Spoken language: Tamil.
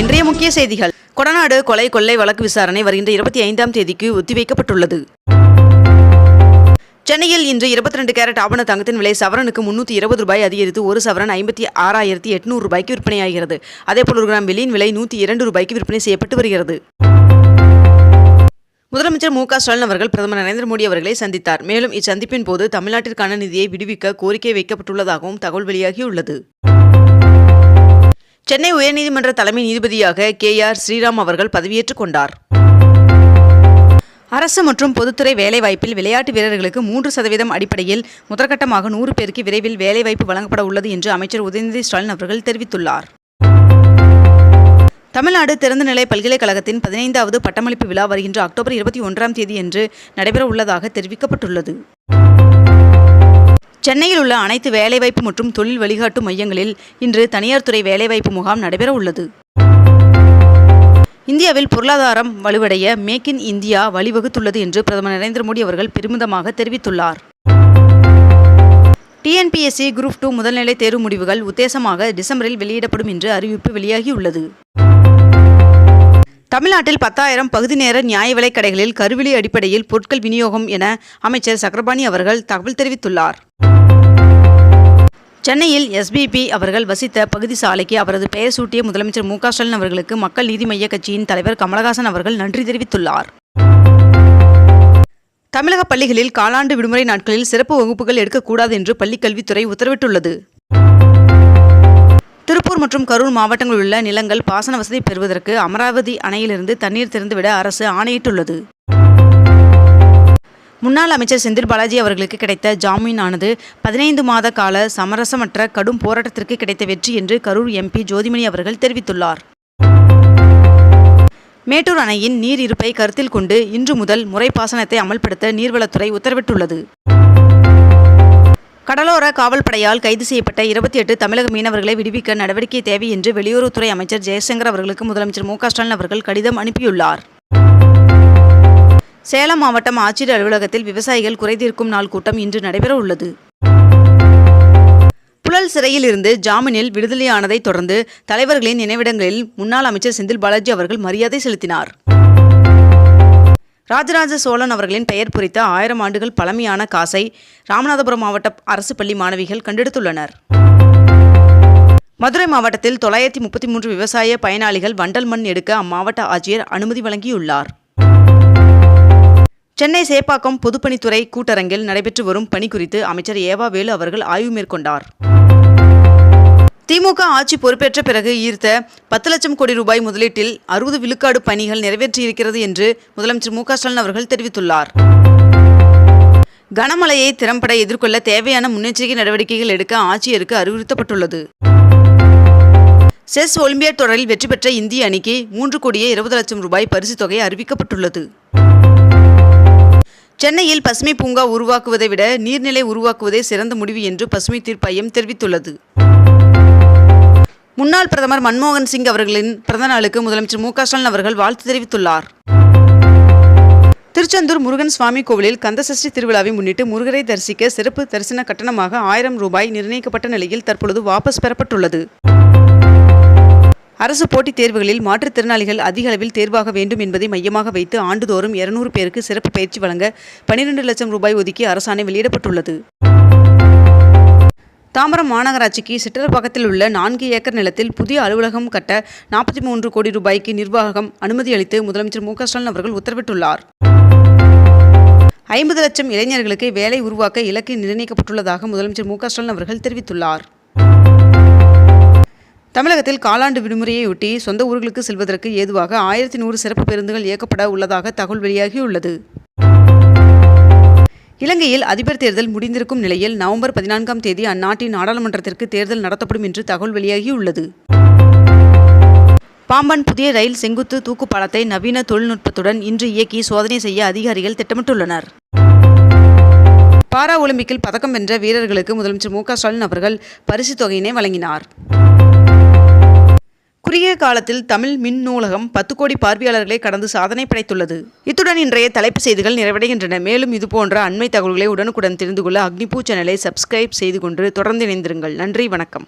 இன்றைய முக்கிய செய்திகள். கொடநாடு கொலை கொள்ளை வழக்கு விசாரணை வருகின்ற இருபத்தி ஐந்தாம் தேதிக்கு ஒத்திவைக்கப்பட்டுள்ளது. சென்னையில் இன்று இருபத்தி ரெண்டு கேரட் ஆபண தங்கத்தின் விலை சவரனுக்கு முன்னூற்றி இருபது ரூபாய் அதிகரித்து ஒரு சவரன் ஐம்பத்தி ஆறாயிரத்தி எட்நூறு ரூபாய்க்கு விற்பனையாகிறது. அதேபோல் ஒரு கிராம் வெளியின் விலை நூற்றி இரண்டு ரூபாய்க்கு விற்பனை செய்யப்பட்டு வருகிறது. முதலமைச்சர் மு க ஸ்டாலின் அவர்கள் பிரதமர் நரேந்திர மோடி அவர்களை சந்தித்தார். மேலும் இச்சந்திப்பின் போது தமிழ்நாட்டிற்கான நிதியை விடுவிக்க கோரிக்கை வைக்கப்பட்டுள்ளதாகவும் தகவல் வெளியாகியுள்ளது. சென்னை உயர்நீதிமன்ற தலைமை நீதிபதியாக கே ஆர் ஸ்ரீராம் அவர்கள் பதவியேற்றுக் கொண்டார். அரசு மற்றும் பொதுத்துறை வேலைவாய்ப்பில் விளையாட்டு வீரர்களுக்கு மூன்று சதவீதம் அடிப்படையில் முதற்கட்டமாக நூறு பேருக்கு விரைவில் வேலைவாய்ப்பு வழங்கப்பட உள்ளது என்று அமைச்சர் உதயநிதி ஸ்டாலின் அவர்கள் தெரிவித்துள்ளார். தமிழ்நாடு திறந்தநிலை பல்கலைக்கழகத்தின் பதினைந்தாவது பட்டமளிப்பு விழா வருகின்ற அக்டோபர் இருபத்தி ஒன்றாம் தேதியன்று நடைபெற உள்ளதாக தெரிவிக்கப்பட்டுள்ளது. சென்னையில் உள்ள அனைத்து வேலைவாய்ப்பு மற்றும் தொழில் வழிகாட்டு மையங்களில் இன்று தனியார் துறை வேலைவாய்ப்பு முகாம் நடைபெற உள்ளது. இந்தியாவில் பொருளாதாரம் வலுவடைய மேக் இன் இந்தியா வழிவகுத்துள்ளது என்று பிரதமர் நரேந்திர மோடி அவர்கள் பெருமிதமாக தெரிவித்துள்ளார். டிஎன்பிஎஸ்சி குரூப் டூ முதல்நிலை தேர்வு முடிவுகள் உத்தேசமாக டிசம்பரில் வெளியிடப்படும் என்று அறிவிப்பு வெளியாகியுள்ளது. தமிழ்நாட்டில் பத்தாயிரம் பகுதி நேர நியாய விலைக் கடைகளில் கருவிலை அடிப்படையில் பொருட்கள் விநியோகம் என அமைச்சர் சக்கரபாணி அவர்கள் தகவல் தெரிவித்துள்ளார். சென்னையில் எஸ்பிபி அவர்கள் வசித்த பகுதி சாலைக்கு அவரது பெயர் சூட்டிய முதலமைச்சர் மு ஸ்டாலின் அவர்களுக்கு மக்கள் நீதி மய்ய கட்சியின் தலைவர் கமலஹாசன் அவர்கள் நன்றி தெரிவித்துள்ளார். தமிழக பள்ளிகளில் காலாண்டு விடுமுறை நாட்களில் சிறப்பு வகுப்புகள் எடுக்கக்கூடாது என்று பள்ளிக்கல்வித்துறை உத்தரவிட்டுள்ளது. திருப்பூர் மற்றும் கரூர் மாவட்டங்களில் உள்ள நிலங்கள் பாசன வசதி பெறுவதற்கு அமராவதி அணையிலிருந்து தண்ணீர் திறந்துவிட அரசு ஆணையிட்டுள்ளது. முன்னாள் அமைச்சர் செந்தில் பாலாஜி அவர்களுக்கு கிடைத்த ஜாமீனானது பதினைந்து மாத கால சமரசமற்ற கடும் போராட்டத்திற்கு கிடைத்த வெற்றி என்று கரூர் எம்பி ஜோதிமணி அவர்கள் தெரிவித்துள்ளார். மேட்டூர் அணையின் நீர் இருப்பை கருத்தில் கொண்டு இன்று முதல் முறைப்பாசனத்தை அமல்படுத்த நீர்வளத்துறை உத்தரவிட்டுள்ளது. கடலோர காவல்படையால் கைது செய்யப்பட்ட இருபத்தி எட்டு தமிழக மீனவர்களை விடுவிக்க நடவடிக்கை தேவை என்று வெளியுறவுத்துறை அமைச்சர் ஜெயசங்கர் அவர்களுக்கு முதலமைச்சர் மு க ஸ்டாலின் அவர்கள் கடிதம் அனுப்பியுள்ளார். சேலம் மாவட்டம் ஆட்சியர் அலுவலகத்தில் விவசாயிகள் குறைதீர்க்கும் நாள் கூட்டம் இன்று நடைபெற உள்ளது. புழல் சிறையில் இருந்து ஜாமீனில் விடுதலையானதைத் தொடர்ந்து தலைவர்களின் நினைவிடங்களில் முன்னாள் அமைச்சர் செந்தில் பாலாஜி அவர்கள் மரியாதை செலுத்தினார். ராஜராஜ சோழன் அவர்களின் பெயர் பொறித்த ஆயிரம் ஆண்டுகள் பழமையான காசை ராமநாதபுரம் மாவட்ட அரசு பள்ளி மாணவிகள் கண்டெடுத்துள்ளனர். மதுரை மாவட்டத்தில் தொள்ளாயிரத்தி முப்பத்தி மூன்று விவசாய பயனாளிகள் வண்டல் மண் எடுக்க அம்மாவட்ட ஆட்சியர் அனுமதி வழங்கியுள்ளார். சென்னை சேப்பாக்கம் பொதுப்பணித்துறை கூட்டரங்கில் நடைபெற்று வரும் பணி குறித்து அமைச்சர் ஏவா வேலு அவர்கள் ஆய்வு மேற்கொண்டார். திமுக ஆட்சி பொறுப்பேற்ற பிறகு ஈர்த்த பத்து லட்சம் கோடி ரூபாய் முதலீட்டில் அறுபது விழுக்காடு பணிகள் நிறைவேற்றியிருக்கிறது என்று முதலமைச்சர் மு ஸ்டாலின் அவர்கள் தெரிவித்துள்ளார். கனமழையை திறம்பட எதிர்கொள்ள தேவையான முன்னெச்சரிக்கை நடவடிக்கைகள் எடுக்க ஆட்சியருக்கு அறிவுறுத்தப்பட்டுள்ளது. செஸ் ஒலிம்பியாட் தொடரில் வெற்றி பெற்ற இந்திய அணிக்கு மூன்று கோடியே இருபது லட்சம் ரூபாய் பரிசுத் தொகை அறிவிக்கப்பட்டுள்ளது. சென்னையில் பசுமை பூங்கா உருவாக்குவதை விட நீர்நிலை உருவாக்குவதே சிறந்த முடிவு என்று பசுமை தீர்ப்பாயம் தெரிவித்துள்ளது. முன்னாள் பிரதமர் மன்மோகன் சிங் அவர்களின் பிறந்தநாளுக்கு முதலமைச்சர் மு ஸ்டாலின் அவர்கள் வாழ்த்து தெரிவித்துள்ளார். திருச்செந்தூர் முருகன் சுவாமி கோவிலில் கந்தசஷ்டி திருவிழாவை முன்னிட்டு முருகரை தரிசிக்க சிறப்பு தரிசன கட்டணமாக ஆயிரம் ரூபாய் நிர்ணயிக்கப்பட்ட நிலையில் தற்பொழுது வாபஸ் பெறப்பட்டுள்ளது. அரசு போட்டித் தேர்வுகளில் மாற்றுத்திறனாளிகள் அதிக அளவில் தேர்வாக வேண்டும் என்பதை மையமாக வைத்து ஆண்டுதோறும் இருநூறு பேருக்கு சிறப்பு பயிற்சி வழங்க பனிரெண்டு லட்சம் ரூபாய் ஒதுக்கி அரசாணை வெளியிடப்பட்டுள்ளது. தாம்பரம் மாநகராட்சிக்கு சிற்றரப்பாக்கத்தில் உள்ள நான்கு ஏக்கர் நிலத்தில் புதிய அலுவலகம் கட்ட நாற்பத்தி மூன்று கோடி ரூபாய்க்கு நிர்வாகம் அனுமதி அளித்து முதலமைச்சர் மு ஸ்டாலின் அவர்கள் உத்தரவிட்டுள்ளார். ஐம்பது லட்சம் இளைஞர்களுக்கு வேலை உருவாக்க இலக்கு நிர்ணயிக்கப்பட்டுள்ளதாக முதலமைச்சர் மு ஸ்டாலின் அவர்கள் தெரிவித்துள்ளார். தமிழகத்தில் காலாண்டு விடுமுறையையொட்டி சொந்த ஊர்களுக்கு செல்வதற்கு ஏதுவாக ஆயிரத்தி நூறு சிறப்பு பேருந்துகள் இயக்கப்பட உள்ளதாக தகவல் வெளியாகியுள்ளது. இலங்கையில் அதிபர் தேர்தல் முடிந்திருக்கும் நிலையில் நவம்பர் பதினான்காம் தேதி அந்நாட்டின் நாடாளுமன்றத்திற்கு தேர்தல் நடத்தப்படும் என்று தகவல் வெளியாகியுள்ளது. பாம்பன் புதிய ரயில் செங்குத்து தூக்கு பாலத்தை நவீன தொழில்நுட்பத்துடன் இன்று இயக்கி சோதனை செய்ய அதிகாரிகள் திட்டமிட்டுள்ளனர். பாரா ஒலிம்பிக்கில் பதக்கம் வென்ற வீரர்களுக்கு முதலமைச்சர் மு க ஸ்டாலின் அவர்கள் பரிசுத் தொகையினை வழங்கினார். குறுகிய காலத்தில் தமிழ் மின் நூலகம் பத்து கோடி பார்வையாளர்களை கடந்து சாதனை படைத்துள்ளது. இத்துடன் இன்றைய தலைப்பு செய்திகள் நிறைவடைகின்றன. மேலும் இதுபோன்ற அண்மை தகவல்களை உடனுக்குடன் தெரிந்து கொள்ள அக்னிபூ சேனலை சப்ஸ்கிரைப் செய்து கொண்டு தொடர்ந்து இணைந்திருங்கள். நன்றி வணக்கம்.